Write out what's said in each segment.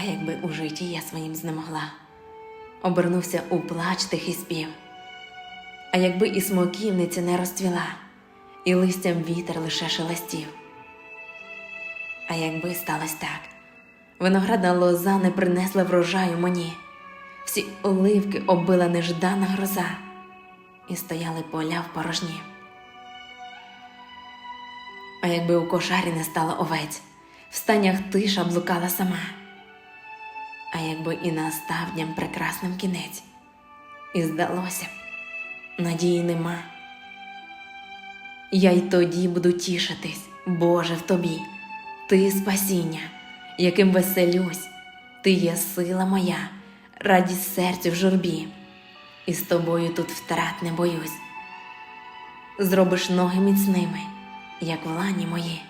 А якби у житті я своїм знемогла, обернувся у плач тихий спів. А якби і смоківниця не розцвіла, і листям вітер лише шелестів. А якби сталося так, виноградна лоза не принесла врожаю мені, всі оливки оббила неждана гроза, і стояли поля в порожні. А якби у кошарі не стало овець, в станях тиша блукала сама. А якби і настав дням прекрасним кінець, і здалося б, надії нема. Я й тоді буду тішитись, Боже, в тобі, ти спасіння, яким веселюсь, ти є сила моя, радість серцю в журбі, і з тобою тут втрат не боюсь. Зробиш ноги міцними, як в лані мої,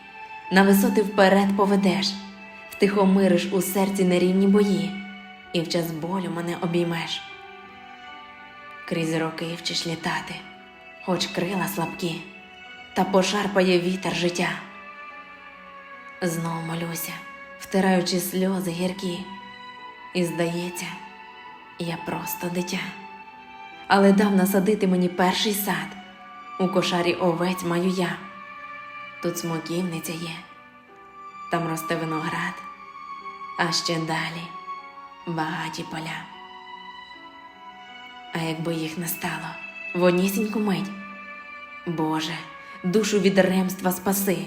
на висоти вперед поведеш, втихомириш у серці нерівні бої, і в час болю мене обіймеш. Крізь роки вчиш літати, хоч крила слабкі, та пошарпає вітер життя. Знов молюся, втираючи сльози гіркі, і здається, я просто дитя. Але дав насадити мені перший сад, у кошарі овець маю я. Тут смоківниця є, там росте виноград, а ще далі. Багаті поля. А якби їх не стало в однісіньку мить, Боже, душу від ремства спаси,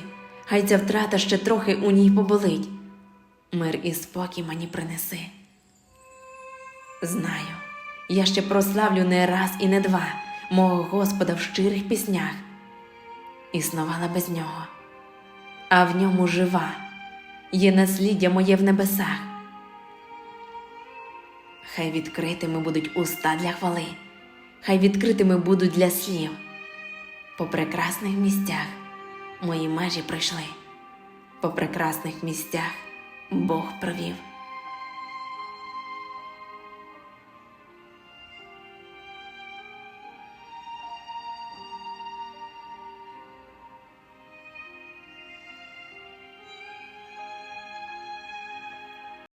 хай ця втрата ще трохи у ній поболить, мир і спокій мені принеси. Знаю, я ще прославлю не раз і не два мого Господа в щирих піснях, існувала без нього, а в ньому жива, є насліддя моє в небесах. Хай відкритими будуть уста для хвали, хай відкритими будуть для слів. По прекрасних місцях мої межі пройшли, по прекрасних місцях Бог провів.